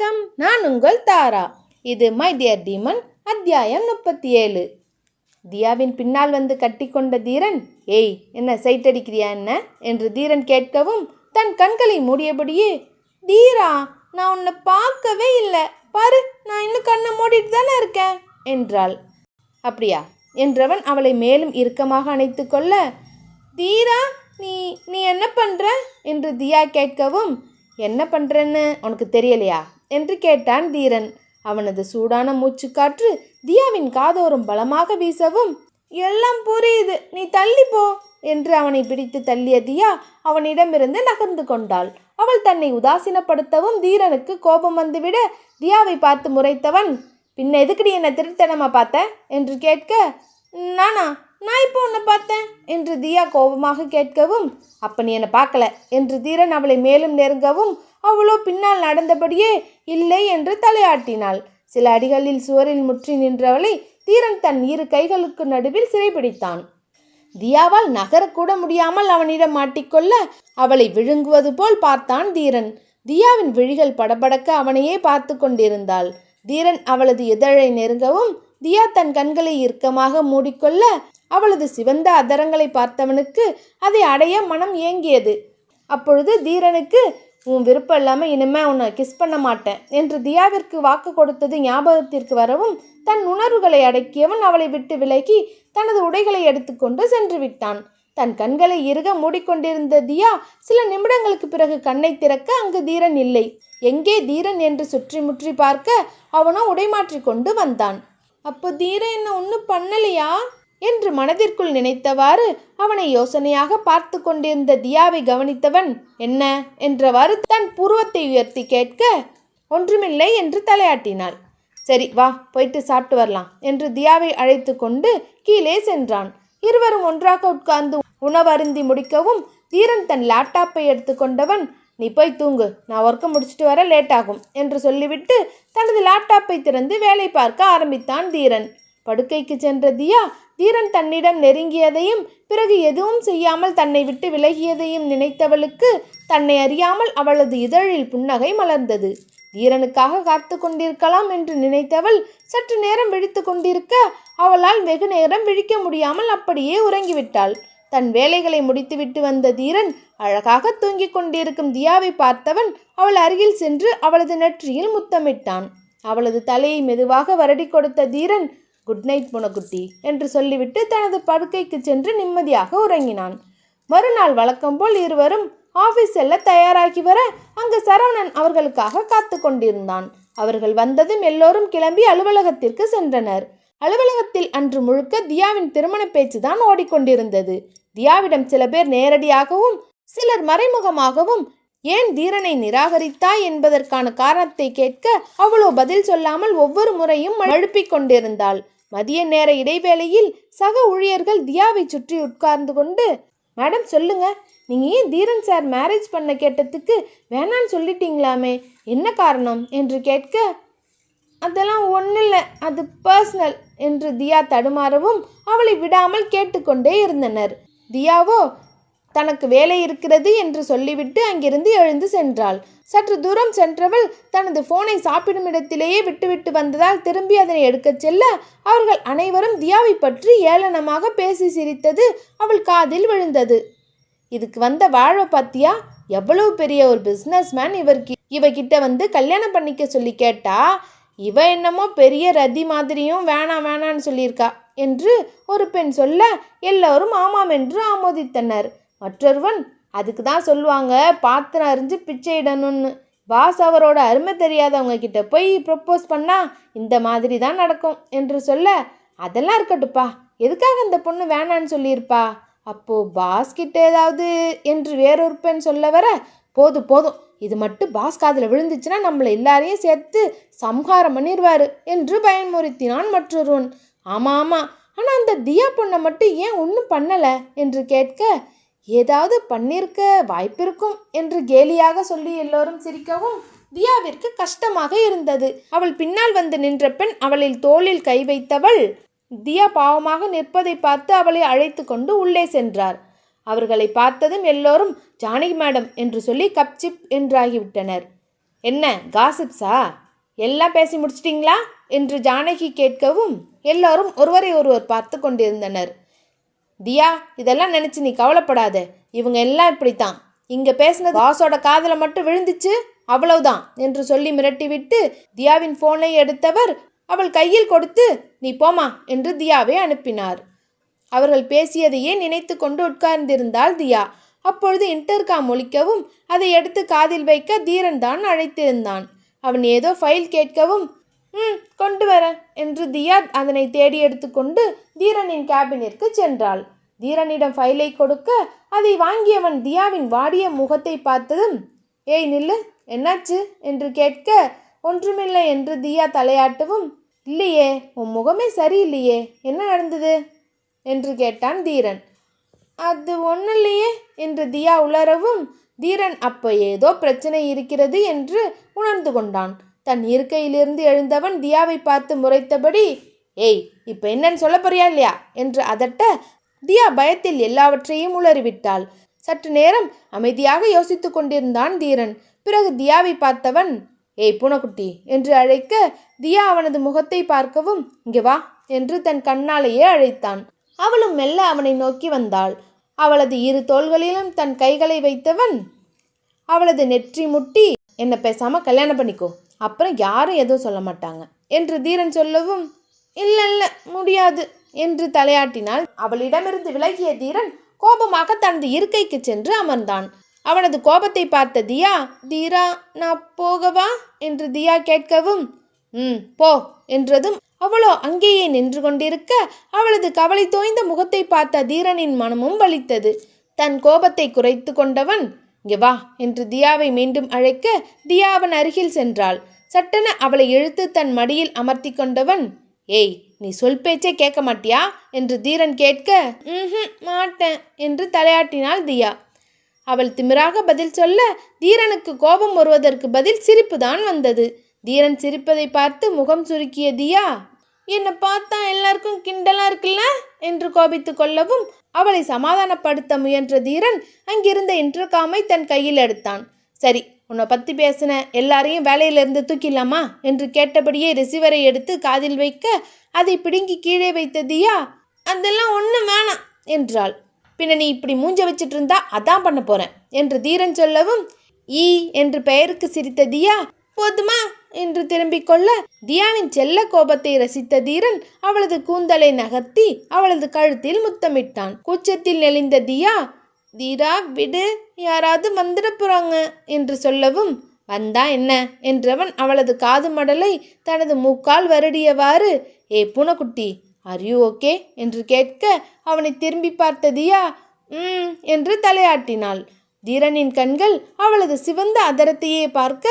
வணக்கம் நான் உங்கள் தாரா. இது மை டியர் டீமன் அத்தியாயம் முப்பத்தி ஏழு தியாவின் பின்னால் வந்து கட்டிக்கொண்ட தீரன் ஏய் என்ன சைட்டடிக்கிறியா என்ன? என்று தீரன் கேட்கவும் தன் கண்களை மூடியபடியே தீரா நான் உன்னை பார்க்கவே இல்லை. பாரு நான் இன்னும் கண்ணை மூடிட்டு தானே இருக்கேன் என்றாள். அப்படியா? என்றவன் அவளை மேலும் இறுக்கமாக அணைத்து கொள்ள தீரா நீ நீ என்ன பண்ற? என்று தியா கேட்கவும் என்ன பண்றேன்னு உனக்கு தெரியலையா? என்று கேட்டான் தீரன். அவனது சூடான மூச்சுக்காற்று தியாவின் காதோரம் பலமாக வீசவும் எல்லாம் புரியுது நீ தள்ளி போ என்று அவனை பிடித்து தள்ளிய தியா அவனிடமிருந்து நகர்ந்து கொண்டாள். அவள் தன்னை உதாசீனப்படுத்தவும் தீரனுக்கு கோபம் வந்துவிட தியாவை பார்த்து முறைத்தவன் பின்ன எதுக்குடி என்ன திருத்தனமா பார்த்த? என்று கேட்க நானா நான் இப்போ உன்னை பார்த்தேன் என்று தியா கோபமாக கேட்கவும் அப்ப நீ என்னை பார்க்கல என்று தீரன் அவளை மேலும் நெருங்கவும் அவளோ பின்னால் நடந்தபடியே இல்லை என்று தலையாட்டினாள். சில அடிகளில் சுவரில் முற்றி நின்றவளை தீரன் தன் இரு கைகளுக்கு நடுவில் சிறைபிடித்தான். தியாவால் நகரக்கூட முடியாமல் அவனிடம் மாட்டிக்கொள்ள அவளை விழுங்குவது போல் பார்த்தான் தீரன். தியாவின் விழிகள் படபடக்க அவனையே பார்த்து கொண்டிருந்தாள். தீரன் அவளது இதழை நெருங்கவும் தியா தன் கண்களை இறுக்கமாக மூடிக்கொள்ள அவளது சிவந்த அதரங்களை பார்த்தவனுக்கு அதை அடைய மனம் ஏங்கியது. அப்பொழுது தீரனுக்கு உன் விருப்பம் இல்லாமல் இனிமே உன்னை கிஸ் பண்ண மாட்டேன் என்று தியாவிற்கு வாக்கு கொடுத்தது ஞாபகத்திற்கு வரவும் தன் உணர்வுகளை அடக்கியவன் அவளை விட்டு விலகி தனது உடைகளை எடுத்துக்கொண்டு சென்று விட்டான். தன் கண்களை இறுக மூடிக்கொண்டிருந்த தியா சில நிமிடங்களுக்கு பிறகு கண்ணை திறக்க அங்கு தீரன் இல்லை. எங்கே தீரன் என்று சுற்றி முற்றி பார்க்க அவனோ உடைமாற்றி கொண்டு வந்தான். அப்போ தீரன் என்ன ஒன்றும் பண்ணலையா? என்று மனதிற்குள் நினைத்தவாறு அவனை யோசனையாக பார்த்து கொண்டிருந்த தியாவை கவனித்தவன் என்ன? என்றவாறு தன் புருவத்தை உயர்த்தி கேட்க ஒன்றுமில்லை என்று தலையாட்டினாள். சரி வா போயிட்டு சாப்பிட்டு வரலாம் என்று தியாவை அழைத்து கொண்டு கீழே சென்றான். இருவரும் ஒன்றாக உட்கார்ந்து உணவருந்தி முடிக்கவும் தீரன் தன் லேப்டாப்பை எடுத்துக்கொண்டவன் நீ போய் தூங்கு நான் ஒர்க்கை முடிச்சுட்டு வர லேட் ஆகும் என்று சொல்லிவிட்டு தனது லேப்டாப்பை திறந்து வேலை பார்க்க ஆரம்பித்தான் தீரன். படுக்கைக்கு சென்ற தியா தீரன் தன்னிடம் நெருங்கியதையும் பிறகு எதுவும் செய்யாமல் தன்னை விட்டு விலகியதையும் நினைத்தவளுக்கு தன்னை அறியாமல் அவளது இதழில் புன்னகை மலர்ந்தது. தீரனுக்காக காத்து கொண்டிருக்கலாம் என்று நினைத்தவள் சற்று நேரம் விழித்து கொண்டிருக்க அவளால் வெகு நேரம் விழிக்க முடியாமல் அப்படியே உறங்கிவிட்டாள். தன் வேலைகளை முடித்துவிட்டு வந்த தீரன் அழகாக தூங்கிக் கொண்டிருக்கும் தியாவை பார்த்தவன் அவள் அருகில் சென்று அவளது நெற்றியில் முத்தமிட்டான். அவளது தலையை மெதுவாக வருடி கொடுத்த தீரன் குட் நைட் புனகுட்டி என்று சொல்லிவிட்டு தனது படுக்கைக்கு சென்று நிம்மதியாக உறங்கினான். மறுநாள் வழக்கம் போல் இருவரும் ஆஃபீஸ் செல்ல தயாராகி வர அங்கு சரவணன் அவர்களுக்காக காத்து கொண்டிருந்தான். அவர்கள் வந்ததும் எல்லோரும் கிளம்பி அலுவலகத்திற்கு சென்றனர். அலுவலகத்தில் அன்று முழுக்க தியாவின் திருமண பேச்சுதான் ஓடிக்கொண்டிருந்தது. தியாவிடம் சில பேர் நேரடியாகவும் சிலர் மறைமுகமாகவும் ஏன் தீரனை நிராகரித்தாய்? என்பதற்கான காரணத்தை கேட்க அவ்வளோ பதில் சொல்லாமல் ஒவ்வொரு முறையும் அழுப்பிக் கொண்டிருந்தாள். மதிய நேர இடைவேளையில் சக ஊழியர்கள் தியாவை சுற்றி உட்கார்ந்து கொண்டு மேடம் சொல்லுங்க. நீங்கள் ஏன் தீரன் சார் மேரேஜ் பண்ண கேட்டதுக்கு வேணான்னு சொல்லிட்டீங்களாமே? என்ன காரணம்? என்று கேட்க அதெல்லாம் ஒன்றும் இல்லை அது பர்சனல் என்று தியா தடுமாறவும் அவளை விடாமல் கேட்டுக்கொண்டே இருந்தனர். தியாவோ தனக்கு வேலை இருக்கிறது என்று சொல்லிவிட்டு அங்கிருந்து எழுந்து சென்றாள். சற்று தூரம் சென்றவள் தனது போனை சாப்பிடும் இடத்திலேயே விட்டுவிட்டு வந்ததால் திரும்பி அதனை எடுக்கச் செல்ல அவர்கள் அனைவரும் தியாவை பற்றி ஏளனமாக பேசி சிரித்தது அவள் காதில் விழுந்தது. இதுக்கு வந்த வாழ பாத்தியா? எவ்வளவு பெரிய ஒரு பிஸ்னஸ் மேன் இவருக்கு இவகிட்ட வந்து கல்யாணம் பண்ணிக்க சொல்லி கேட்டா இவ என்னமோ பெரிய ரதி மாதிரியும் வேணாம் வேணான்னு சொல்லியிருக்கா என்று ஒரு பெண் சொல்ல எல்லோரும் ஆமாம் என்று ஆமோதித்தனர். மற்றொருவன் அதுக்கு தான் சொல்லுவாங்க பாத்திரம் அறிஞ்சு பிச்சையிடணும்னு பாஸ் அவரோட அருமை தெரியாதவங்க கிட்ட போய் ப்ரப்போஸ் பண்ணால் இந்த மாதிரி தான் நடக்கும் என்று சொல்ல அதெல்லாம் இருக்கட்டுப்பா எதுக்காக இந்த பொண்ணு வேணான்னு சொல்லியிருப்பா? அப்போது பாஸ் கிட்ட ஏதாவது என்று வேறொரு பெண் சொல்ல வர போதும் போதும். இது மட்டும் பாஸ் காதில் விழுந்துச்சுன்னா நம்மளை எல்லாரையும் சேர்த்து சம்ஹாரம் பண்ணிடுவாரு என்று பயமுறுத்தினான் மற்றொருவன். ஆமாம் ஆமாம் ஆனால் அந்த தியா பொண்ணை மட்டும் ஏன் ஒன்றும் பண்ணலை? என்று கேட்க ஏதாவது பண்ணிருக்க வாய்ப்பிருக்கும் என்று கேலியாக சொல்லி எல்லோரும் சிரிக்கவும் தியாவிற்கு கஷ்டமாக இருந்தது. அவள் பின்னால் வந்து நின்ற பெண் அவளில் தோளில் கை வைத்தவள் தியா பாவமாக நிற்பதை பார்த்து அவளை அழைத்து கொண்டு உள்ளே சென்றார். அவர்களை பார்த்ததும் எல்லோரும் ஜானகி மேடம் என்று சொல்லி கப்சிப் என்றாகிவிட்டனர். என்ன காசிப்ஸா எல்லாம் பேசி முடிச்சிட்டிங்களா? என்று ஜானகி கேட்கவும் எல்லோரும் ஒருவரை ஒருவர் பார்த்து கொண்டிருந்தனர். தியா இதெல்லாம் நினச்சி நீ கவலைப்படாத. இவங்க எல்லாம் இப்படித்தான். இங்கே பேசினது பாஸோட காதில் மட்டும் விழுந்துச்சு அவ்வளவுதான் என்று சொல்லி மிரட்டிவிட்டு தியாவின் ஃபோனை எடுத்தவர் அவள் கையில் கொடுத்து நீ போமா என்று தியாவை அனுப்பினார். அவர்கள் பேசியதையே நினைத்து கொண்டு உட்கார்ந்திருந்தாள் தியா. அப்பொழுது இன்டர்காம் ஒழிக்கவும் அதை எடுத்து காதில் வைக்க தீரன் தான் அழைத்திருந்தான். அவன் ஏதோ ஃபைல் கேட்கவும் ம் கொண்டு வரேன் என்று தியா அதனை தேடி எடுத்துக்கொண்டு தீரனின் கேபினிற்கு சென்றாள். தீரனிடம் ஃபைலை கொடுக்க அதை வாங்கியவன் தியாவின் வாடிய முகத்தை பார்த்ததும் ஏய் நில்லு என்னாச்சு? என்று கேட்க ஒன்றுமில்லை என்று தியா தலையாட்டவும் இல்லையே உன் முகமே சரியில்லையே என்ன நடந்தது? என்று கேட்டான் தீரன். அது ஒன்றும் இல்லையே என்று தியா உளரவும் தீரன் அப்போ ஏதோ பிரச்சனை இருக்கிறது என்று உணர்ந்து கொண்டான். தன் இருக்கையிலிருந்து எழுந்தவன் தியாவை பார்த்து முறைத்தபடி ஏய் இப்போ என்னன்னு சொல்ல போறியா இல்லையா? என்று அதட்ட தியா பயத்தில் எல்லாவற்றையும் உளறிவிட்டாள். சற்று நேரம் அமைதியாக யோசித்துக் கொண்டிருந்தான் தீரன். பிறகு தியாவை பார்த்தவன் ஏய் பூனைக்குட்டி என்று அழைக்க தியா அவனது முகத்தை பார்க்கவும் இங்கே வா என்று தன் கண்ணாலேயே அழைத்தான். அவளும் மெல்ல அவனை நோக்கி வந்தாள். அவளது இரு தோள்களிலும் தன் கைகளை வைத்தவன் அவளது நெற்றி முட்டி என்னை பேசாமல் கல்யாணம் பண்ணிக்கோ அப்புறம் யாரும் எதுவும் சொல்ல மாட்டாங்க. என்று தீரன் சொல்லவும் இல்லை இல்லை முடியாது என்று தலையாட்டினால் அவளிடமிருந்து விலகிய தீரன் கோபமாக தனது இருக்கைக்கு சென்று அமர்ந்தான். அவனது கோபத்தை பார்த்த தியா தீரா நான் போகவா? என்று தியா கேட்கவும் ம் போ என்றதும் அவளோ அங்கேயே நின்று கொண்டிருக்க அவளது கவலை தோய்ந்த முகத்தை பார்த்த தீரனின் மனமும் வலித்தது. தன் கோபத்தை குறைத்து கொண்டவன் இங்கே வா என்று தியாவை மீண்டும் அழைக்க தியாவன் அருகில் சென்றாள். சட்டென அவளை இழுத்து தன் மடியில் அமர்த்தி கொண்டவன் ஏய் நீ சொல் பேச்சே கேட்க மாட்டியா? என்று தீரன் கேட்க ம் மாட்டேன் என்று தலையாட்டினாள் தியா. அவள் திமிராக பதில் சொல்ல தீரனுக்கு கோபம் வருவதற்கு பதில் சிரிப்புதான் வந்தது. தீரன் சிரிப்பதை பார்த்து முகம் சுருக்கிய தியா என்னை பார்த்தா எல்லாருக்கும் கிண்டலாக இருக்குல்ல? என்று கோபித்து கொள்ளவும் அவளை சமாதானப்படுத்த முயன்ற தீரன் அங்கிருந்த இன்டர்காமை தன் கையில் எடுத்தான். சரி உன்னை பற்றி பேசின எல்லாரையும் வேலையிலிருந்து தூக்கிடலாமா? என்று கேட்டபடியே ரிசீவரை எடுத்து காதில் வைக்க அதை பிடுங்கி கீழே வைத்த தியா அதெல்லாம் ஒன்றும் வேணாம் என்றாள். பின்ன நீ இப்படி மூஞ்ச வச்சிட்டு இருந்தா அதான் பண்ண போறேன் என்று தீரன் சொல்லவும் ஈ என்று பெயருக்கு சிரித்த தியா போதுமா? என்று திரும்பிக் கொள்ள தியாவின் செல்ல கோபத்தை ரசித்த தீரன் அவளது கூந்தலை நகர்த்தி அவளது கழுத்தில் முத்தமிட்டான். கூச்சத்தில் நெளிந்த தியா தீரா விடு யாராவது வந்துட போறாங்க என்று சொல்லவும் வந்தா என்ன? என்றவன் அவளது காது மடலை தனது மூக்கால் வருடியவாறு ஏ பூனைக்குட்டி ஆர் யூ ஓகே என்று கேட்க அவனை திரும்பி பார்த்த தியா ம் என்று தலையாட்டினாள். தீரனின் கண்கள் அவளது சிவந்த அதரத்தையே பார்க்க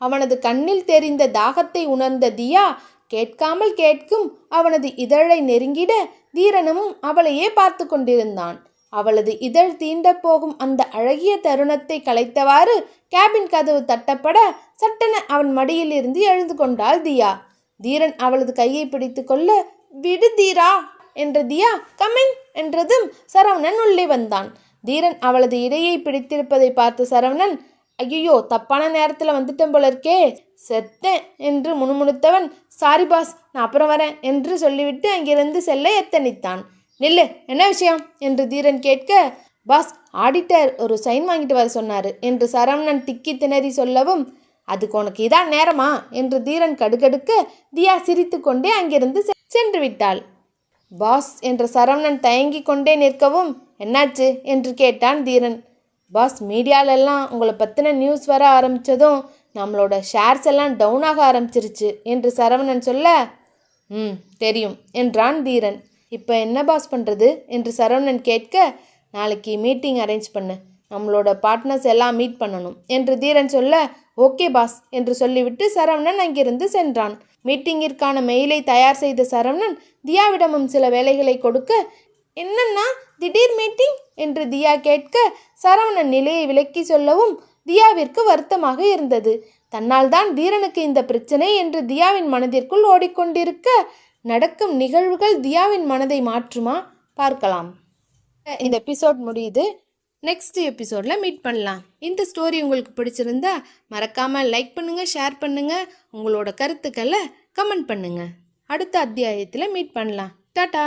அவனது கண்ணில் தெரிந்த தாகத்தை உணர்ந்த தியா கேட்காமல் கேட்கும் அவனது இதழை நெருங்கிட தீரனும் அவளையே பார்த்து கொண்டிருந்தான். அவளது இதழ் தீண்டப் போகும் அந்த அழகிய தருணத்தை கலைத்தவாறு கேபின் கதவு தட்டப்பட சட்டென அவன் மடியிலிருந்து எழுந்து கொண்டாள் தியா. தீரன் அவளது கையை பிடித்து கொள்ள விடு தீரா என்ற தியா கமின் என்றதும் சரவணன் உள்ளே வந்தான். தீரன் அவளது இடையை பிடித்திருப்பதை பார்த்த சரவணன் ஐயோ தப்பான நேரத்தில் வந்துட்டேன் போல இருக்கே. செத்தேன் என்று முணுமுணுத்தவன் சாரி பாஸ் நான் அப்புறம் வரேன் என்று சொல்லிவிட்டு அங்கிருந்து செல்ல எத்தனித்தான். நில்லு என்ன விஷயம்? என்று தீரன் கேட்க பாஸ் ஆடிட்டர் ஒரு சைன் வாங்கிட்டு வர சொன்னார் என்று சரவணன் திக்கி திணறி சொல்லவும் அதுக்கு உனக்கு இதான் நேரமா? என்று தீரன் கடுகடுக்க தியா சிரித்து கொண்டே அங்கிருந்து செ- சென்று விட்டாள். பாஸ் என்று சரவணன் தயங்கி கொண்டே நிற்கவும் என்னாச்சு? என்று கேட்டான் தீரன். பாஸ் மீடியாலெல்லாம் உங்களை பற்றின நியூஸ் வர ஆரம்பித்ததும் நம்மளோட ஷேர்ஸ் எல்லாம் டவுன் ஆக ஆரம்பிச்சிருச்சு என்று சரவணன் சொல்ல ம் தெரியும் என்றான் தீரன் இப்போ என்ன பாஸ் பண்ணுறது என்று சரவணன் கேட்க நாளைக்கு மீட்டிங் அரேஞ்ச் பண்ணு. நம்மளோட பார்ட்னர்ஸ் எல்லாம் மீட் பண்ணணும் என்று தீரன் சொல்ல ஓகே பாஸ் என்று சொல்லிவிட்டு சரவணன் அங்கிருந்து சென்றான். மீட்டிங்கிற்கான மெயிலை தயார் செய்த சரவணன் தியாவிடமும் சில வேலைகளை கொடுக்க என்னன்னா திடீர் மீட்டிங் என்று தியா கேட்க சரவணன் நிலையை விளக்கி சொல்லவும் தியாவிற்கு வருத்தமாக இருந்தது. தன்னால் தான் தீரனுக்கு இந்த பிரச்சனை என்று தியாவின் மனதிற்குள் ஓடிக்கொண்டிருக்க நடக்கும் நிகழ்வுகள் தியாவின் மனதை மாற்றுமா? பார்க்கலாம். இந்த எபிசோட் முடியுது. நெக்ஸ்ட் எபிசோடில் மீட் பண்ணலாம். இந்த ஸ்டோரி உங்களுக்கு பிடிச்சிருந்தா மறக்காமல் லைக் பண்ணுங்கள் ஷேர் பண்ணுங்கள் உங்களோட கருத்துக்களை கமெண்ட் பண்ணுங்கள் அடுத்த அத்தியாயத்தில் மீட் பண்ணலாம். டாட்டா